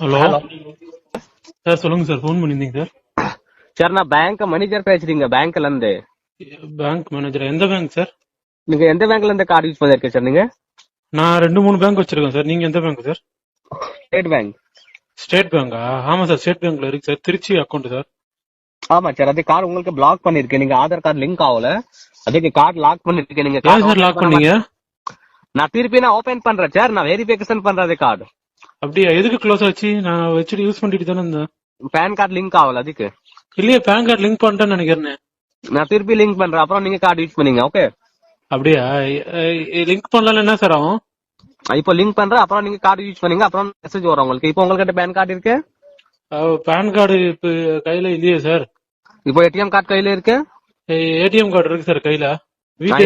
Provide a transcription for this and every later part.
Hello? Sir சொல்லுங்க sir phone பண்ணியிருந்தீங்க sir. Sir நான் பேங்க் மேனேஜர் பேசுறீங்க பேங்க்ல இருந்து. பேங்க் மேனேஜர் எந்த பேங்க் சார்? நீங்க எந்த பேங்க்ல இருந்து கார்டு யூஸ் பண்ணிருக்கீங்க சார் நீங்க? நான் ரெண்டு மூணு பேங்க் வச்சிருக்கேன் சார். நீங்க எந்த bank sir? State Bank State பேங்கா ஆமா சார் ஸ்டேட் பேங்க்ல இருக்கு சார். Trichy account sir. ஆமா சார் அது கார்டு உங்களுக்கு பிளாக் பண்ணிருக்கேன் நீங்க ஆதார் கார்டு லிங்க் ஆகல. அதுக்கு கார்டு லாக் பண்ணிருக்கேன். நீங்க சார் லாக் பண்ண பண்ணீங்க? நான் திருப்பி நான் ஓபன் பண்றேன் சார். நான் வெரிஃபிகேஷன் பண்றது கார்டு அப்படியா? எதுக்கு க்ளோஸ் ஆச்சு? நான் வச்சுட்டு யூஸ் பண்ணிட்டு தானே இருந்தேன். பேன் கார்டு லிங்க் ஆகல அதுக்கு. இல்லையே பேன் கார்டு லிங்க் பண்ணிட்டேன்னு நினைக்கிறேன். நான் திருப்பி லிங்க் பண்றேன். அப்புறம் நீங்க கார்டு யூஸ் பண்ணீங்க ஓகே அப்படியா? லிங்க் பண்ணலாம் என்ன சார் ஆகும்? இப்போ லிங்க் பண்றேன். அப்புறம் நீங்க கார்டு யூஸ் பண்ணீங்க. அப்புறம் மெசேஜ் வரும் உங்களுக்கு. இப்போ உங்ககிட்ட பேன் கார்டு இருக்கு? பேன் கார்டு இப்ப கையில இல்லையே சார். இப்போ ஏடிஎம் கார்டு கையில இருக்கு? ஏடிஎம் கார்டு இருக்கு சார் கையில. வீட்டு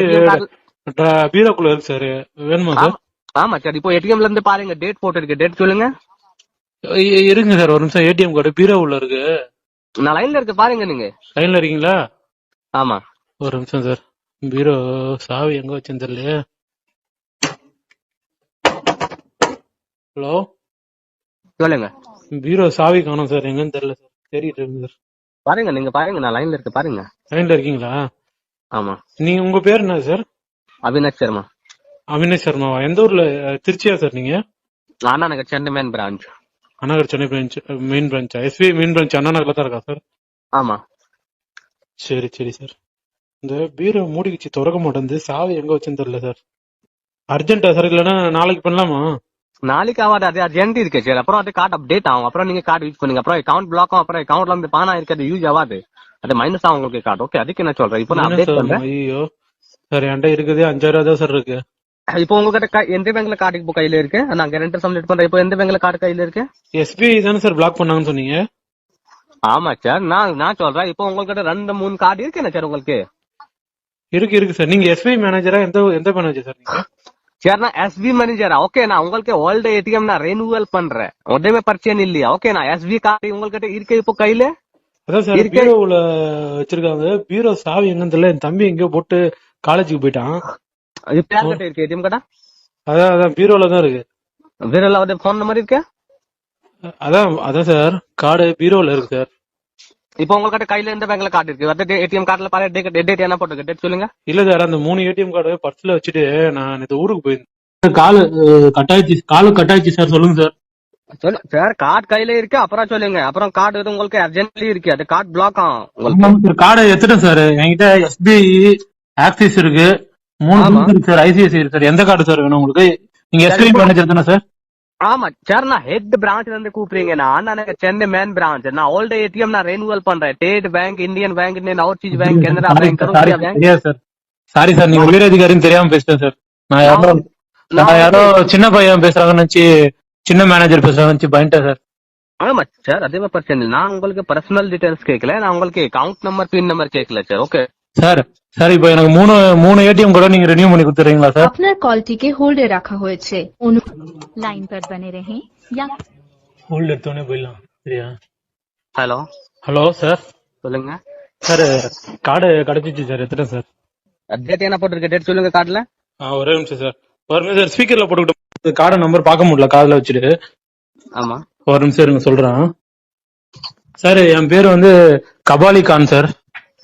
பீரோக்குள்ள இருக்கு சார். வேணுமா சார்? ஆமா. சார் இப்போ ஏடிஎம்ல இருந்து பாருங்க டேட் போட்டு இருக்கு. டேட் சொல்லுங்க. இருங்க சார் ஒரு நிமிஷம். ஏடிஎம் கார்டு பீரோ உள்ள இருக்கு. நான் லைன்ல இருக்கு பாருங்க நீங்க. லைன்ல இருக்கீங்களா? ஆமா. ஒரு நிமிஷம் சார். பீரோ சாவி எங்க வச்சேன்னு தெரியலையே ஹலோ? சொல்லுங்க. பீரோ சாவி காணோம் சார். எங்கன்னு தெரியல சார். தெரியுது சார். பாருங்க நீங்க பாருங்க நான் லைன்ல இருக்கு பாருங்க. லைன்ல இருக்கீங்களா? ஆமா. நீங்க உங்க பேர் என்ன சார்? அவினாஷ் சர்மா. அவினாஷ் சர்மாவா? எந்த ஊர்ல திருச்சியா சார் நீங்க? Anna Nagar Chennai main branch Annanagar Chennai branch main பிரான்ச்சா SBI main branch Anna நகர்ல தான் இருக்கா சார்? ஆமா. சரி சரி சார். இந்த பீரோ மூடிக்கிச்சு திறக்க மாட்டேங்குது. சாவி எங்க வச்சேன்னு தெரியல சார். அர்ஜென்ட்டா சார் இல்லைன்னா நாளைக்கு பண்ணலாமா? நாளைக்கு ஆகாது. அது அர்ஜென்ட் இருக்கு சார். அப்புறம் அது கார்டு அப்டேட் ஆகும். அப்புறம் நீங்க கார்டு யூஸ் பண்ணுங்க. அப்புறம் அக்கௌண்ட் பிளாக் ஆகும். அப்புறம் அக்கௌண்ட்ல இருந்து பானா இருக்கு அது யூஸ் ஆகாது. அது மைனஸ் ஆகும் உங்களுக்கு கார்டு ஓகே அதுக்கு என்ன சொல்றேன் இப்போ நான் அப்டேட் பண்றேன். ஐயோ. சார் என்கிட்ட இருக்குதே அஞ்சாயிரம் தான் சார் இருக்கு. இப்போ உங்ககிட்ட எந்த பேங்க்ல கார்டு இப்போ கையில இருக்கு? நான் கேரண்டர் சப்மிட் பண்றேன் இப்போ எந்த பேங்க்ல கார்டு கையில இருக்கு? எஸ்பிஐ தானே சார் பிளாக் பண்ணாங்கன்னு சொன்னீங்க? ஆமா சார் நான் நான் சொல்றேன். இப்போ உங்ககிட்ட ரெண்டு மூணு கார்டு இருக்கு என்ன சார் உங்களுக்கு? இருக்கு இருக்கு சார் நீங்க எஸ்பிஐ மேனேஜரா எந்த எந்த மேனேஜர் சார் நீங்க? சார் நான் எஸ்பி மேனேஜரா ஓகே நான் உங்களுக்கு ஓல்டு ஏடிஎம் நான் ரெனுவல் பண்றேன். உடனே பர்ச்சேன் இல்லையா? ஓகே நான் எஸ்பி கார்டு உங்ககிட்ட இருக்கு இப்போ கையில? அதான் சார். பீரோவுல வச்சிருக்காங்க. பீரோ சாவி எங்கன்னு தெரியல. என் தம்பி எங்கேயோ போட்டு காலேஜுக்கு போயிட்டான். இப்போ யார்கிட்ட இருக்கு? ஏடிஎம் கார்டா அதான் அதான் பீரோல தான் இருக்கு. வேற ஏதாவது ஃபோன் நம்பர் இருக்கு? அதான் அதான் சார். கார்டு பீரோல இருக்கு சார். இப்போ உங்ககிட்ட கையில எந்த பேங்க்ல கார்டு இருக்கு. அந்த ஏடிஎம் கார்டுல பாரு டேட் என்ன போட்டுருக்கு? டேட் சொல்லுங்க. இல்ல சார் அந்த மூணு ஏடிஎம் கார்டு பர்ஸ்ல வச்சுட்டு நான் இந்த ஊருக்கு போயிருந்தேன். காலு கட்டாயிச்சு காலு கட்டாயிச்சு சார். சொல்லுங்க சார். சொல்லு. சார் கார்டு கையில இருக்கு. அப்புறம் சொல்லுங்க. அப்புறம் கார்டு எதுவும் உங்களுக்கு அர்ஜென்ட்லி இருக்கு. அது கார்டு பிளாக் ஆகும். கார்டு எடுத்துட்டேன் சார். என்கிட்ட எஸ்பிஐ ஆக்சிஸ் இருக்கு. மூணு இருக்கு சார் ஐசிஐசி இருக்கு சார். எந்த கார்டு சார் வேணும் உங்களுக்கு? நீங்க எஸ்பிஐ மேனேஜர் தானே சார்? ஆமா சார் நான் ஹெட் பிரான்ச்ல இருந்து கூப்பிடுறீங்க நான் எனக்கு சென்னை மேன் பிரான்ச் நான் ஓல்டு ஏடிஎம் நான் ரெனுவல் பண்றேன். State Bank Indian Bank Indian Overseas Bank Canara Bank sorry sir sorry நீங்க உயர் அதிகாரின்னு தெரியாம பேசிட்டேன் சார் நான் யாரோ நான் யாரோ சின்ன பையன் பேசுறாங்கன்னு நினைச்சு சின்ன மேனேஜர் பேசுறாங்கன்னு நினைச்சு பயன்ட்டேன் சார் ஆமா சார் அதே பிரச்சனை நான் உங்களுக்கு பர்சனல் டீடைல்ஸ் கேட்கல. நான் உங்களுக்கு அக்கவுண்ட் நம்பர் பின் நம்பர் கேட்கல சார் ஓகே சார் சார் இப்போ எனக்கு மூணு மூணு ஏடிஎம் கூட நீங்க ரினியூ பண்ணி கொடுத்துறீங்களா சார் குவாலிட்டிக்கே কলটিকে হোল্ডে রাখা হয়েছে লাইন পর বনে রহে या ஹோல்ட் எடுத்தோடனே போயிடலாம். சரியா? ஹலோ ஹலோ சார் சொல்லுங்க. சார் கார்டு கிடைச்சிச்சு சார் எடுத்துட்டேன் சார் டேட் என்ன போட்டிருக்கு? டேட் சொல்லுங்க கார்டுல. ஆ ஒரே நிமிஷம் சார் ஒரு நிமிஷம் சார் ஸ்பீக்கர்ல போட்டுக்கிட்டோம் கார்டு நம்பர் பார்க்க முடியல காதுல வச்சுட்டு. ஆமா. ஒரு நிமிஷம் இருங்க சொல்றேன். சார் என் பேர் வந்து கபாலி கான் சார்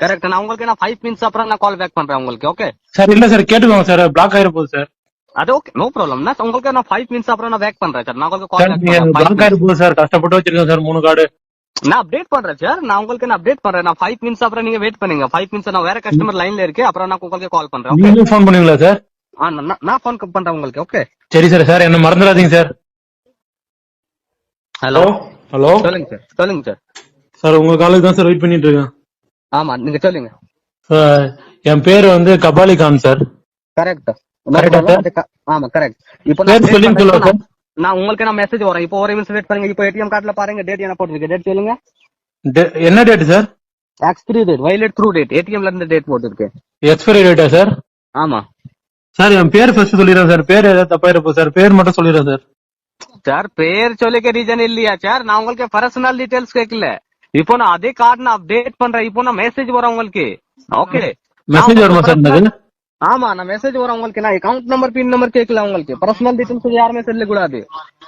கரெக்ட் நான் உங்களுக்கு நான் ஃபைவ் மினிட்ஸ் அப்புறம் நான் கால் பேக் பண்றேன் உங்களுக்கு ஓகே சார் இல்ல சார் கேட்டுக்கோங்க சார் பிளாக் ஆயிர போகுது சார். அது ஓகே நோ ப்ராப்ளம் நான் உங்களுக்கு நான் ஃபைவ் மினிட்ஸ் அப்புறம் நான் பேக் பண்றேன் சார். நான் உங்களுக்கு கால் நீங்க பிளாக் ஆயிர போகுது சார். கஷ்டப்பட்டு வச்சிருக்கேன் சார் மூணு கார்டு. நான் அப்டேட் பண்றேன் சார். நான் உங்களுக்கு நான் அப்டேட் பண்றேன். நான் ஃபைவ் மினிட்ஸ் அப்புறம் நீங்க வெயிட் பண்ணுங்க. ஃபைவ் மினிட்ஸ் நான் வேற கஸ்டமர் லைன்ல இருக்கு. அப்புறம் நான் உங்களுக்கு கால் பண்றேன் நீங்களும் ஃபோன் பண்ணுவீங்களா சார்? ஆ நான் நான் ஃபோன் பண்றேன் உங்களுக்கு ஓகே சரி சார் சார் என்ன மறந்துடாதீங்க சார். ஹலோ ஹலோ சொல்லுங்க சார். சொல்லுங்க சார். சார் உங்க காலுக்கு தான் சார் வெயிட் பண்ணிட்டு இருக்கேன். ஆமா நீங்க சொல்லுங்க. என் பேர் வந்து கபாலி கான் சார். கரெக்ட்? ஆமா கரெக்ட் இப்போ நான் உங்களுக்கு நான் மெசேஜ் வரேன் இப்போ ஒரு நிமிஷம் வெயிட் பண்ணுங்க. இப்போ ஏடிஎம் கார்டுல பாருங்க. டேட் என்ன போட்டுருக்கு? டேட் சொல்லுங்க. டே- என்ன date sir expiry date valid through date ஏடிஎம்ல இருந்து டேட் போட்டுருக்கு. எக்ஸ்பைரி டேட்டா சார் ஆமா. சார் என் பேர் ஃபர்ஸ்ட் சொல்லிடுறேன் சார் பேர் ஏதாவது தப்பாயிருப்போம் சார் பேர் மட்டும் சொல்லிடுறேன் சார் சார் பேர் சொல்லிக்க ரீசன் இல்லையா? சார் நான் உங்களுக்கு பர்சனல் டீடைல்ஸ் கேட்கல இப்போ நான் அதே கார்டு நான் அப்டேட் பண்றேன். இப்போ நான் மெசேஜ் வரும் உங்களுக்கு. ஓகே மெசேஜ் வருமா சார் ஆமா நான் மெசேஜ் வரும் உங்களுக்கு. நான் அக்கவுண்ட் நம்பர் பின் நம்பர் கேட்கல உங்களுக்கு. பர்சனல் டீடைல்ஸ் யாருமே சொல்ல கூடாது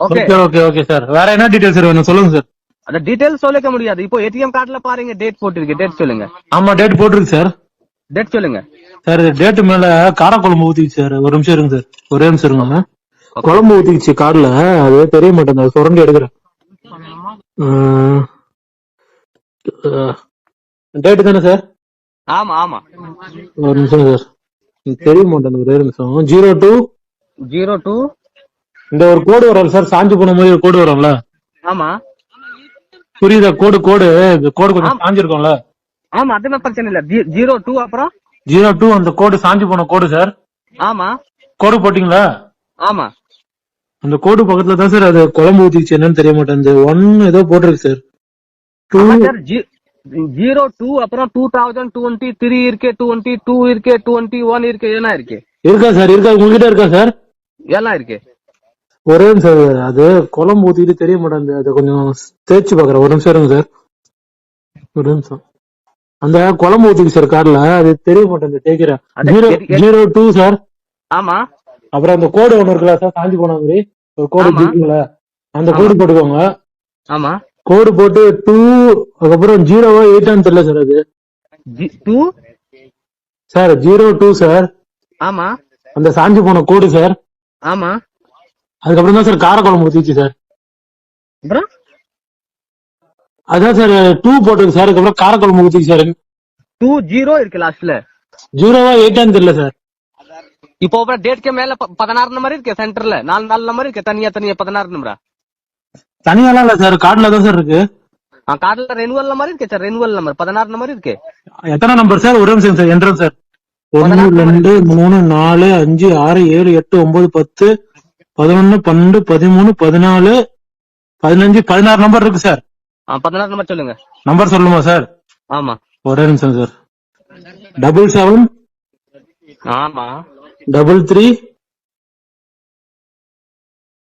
okay okay okay okay sir வேற என்ன டீடைல்ஸ் வேணும்? சொல்லுங்க சார் அந்த டீடைல்ஸ் சொல்லிக்க முடியாது. இப்போ ஏடிஎம் கார்டுல பாருங்க டேட் போட்டிருக்கு. டேட் சொல்லுங்க. ஆமா டேட் போட்டிருக்கு சார் டேட் சொல்லுங்க. சார் டேட் மேல காரக்குழம்பு ஊத்திச்சு சார் ஒரு நிமிஷம் இருங்க சார் ஒரே நிமிஷம் இருங்க குழம்பு ஊத்திச்சு கார்ல அது தெரிய மாட்டேங்குது. சுரண்டி எடுக்கிறேன். டேட் தானே சார் ஆமா ஆமா. ஒரு நிமிஷம் சார் தெரிய மாட்டேங்குது ஒரே நிமிஷம். ஜீரோ டூ ஜீரோ டூ இந்த ஒரு கோடு வரும் சார் சாஞ்சு போன மாதிரி ஒரு கோடு வரும்ல. ஆமா. புரியுதா? கோடு கோடு இந்த கோடு கொஞ்சம் சாஞ்சிருக்கும்ல. ஆமா அதுமே பிரச்சனை இல்ல. ஜீரோ டூ அப்புறம்? ஜீரோ டூ அந்த கோடு சாஞ்சு போன கோடு சார் ஆமா. கோடு போட்டீங்களா? ஆமா. அந்த கோடு பக்கத்துல தான் சார் அது குழம்பு ஊத்திச்சு என்னன்னு தெரிய மாட்டேங்குது. ஒன் ஏதோ போட்டிருக்கு சார் ஜீரோ டூ அப்புறம் டூ தௌசண்ட் டுவெண்ட்டி த்ரீ இருக்கு டுவெண்ட்டி டூ இருக்கு டுவெண்ட்டி ஒன் இருக்கு எல்லாம் இருக்கு? இருக்கா சார் இருக்கா? உங்ககிட்ட இருக்கா சார் எல்லாம் இருக்கு. ஒரே சார் அது குழம்பு ஊத்திட்டு தெரிய மாட்டேங்குது. அதை கொஞ்சம் தேய்ச்சு பாக்குறேன் ஒரு நிமிஷம் இருங்க சார் ஒரு நிமிஷம். அந்த குழம்பு ஊத்திக்கு சார் கார்ல அது தெரிய மாட்டேங்குது தேய்க்கிறேன். ஜீரோ ஜீரோ டூ சார் ஆமா. அப்புறம் அந்த கோடு ஒண்ணு இருக்குல்ல சார் சாஞ்சி போன மாதிரி. ஒரு கோடு. இருக்குல்ல அந்த கோடு போட்டுக்கோங்க. ஆமா. கோடு போட்டு டூ அதுக்கப்புறம் ஜீரோவா எயிட்டான்னு தெரியல சார் அது. Two sir zero two sir ஆமா. அந்த சாஞ்சி போன கோடு சார் ஆமா. அதுக்கப்புறம் தான் சார் காரக்குழம்பு ஊத்திச்சு சார் அப்புறம்? அதான் சார் டூ போட்டிருக்கு சார் அதுக்கப்புறம் காரக்குழம்பு ஊத்திச்சு சார் டூ ஜீரோ இருக்கு லாஸ்ட்ல ஜீரோவா எயிட்டான்னு தெரியல சார் இப்போ அப்புறம் டேட்க்கு மேல பதினாறு நம்பர் இருக்கு சென்டர்ல நாலு நாலு நம்பர் இருக்கு தனியா தனியா பதினாறு நம்பரா தனியாலாம் இல்ல சார் கார்டுல தான் சார் இருக்கு. கார்டுல ரெனுவல் நம்பர் இருக்கு சார் ரெனுவல் நம்பர் பதினாறு நம்பர் இருக்கு. எத்தனை நம்பர் சார்? ஒரு நிமிஷம் சார் என்ட்ரன் சார். ஒன்னு ரெண்டு மூணு நாலு அஞ்சு ஆறு ஏழு எட்டு ஒன்பது பத்து பதினொன்னு பன்னெண்டு பதிமூணு பதினாலு பதினஞ்சு பதினாறு நம்பர் இருக்கு சார். பதினாறு நம்பர் சொல்லுங்க. நம்பர் சொல்லுமா சார்? ஆமா. ஒரே நிமிஷம் சார். டபுள் செவன் ஆமா. Double three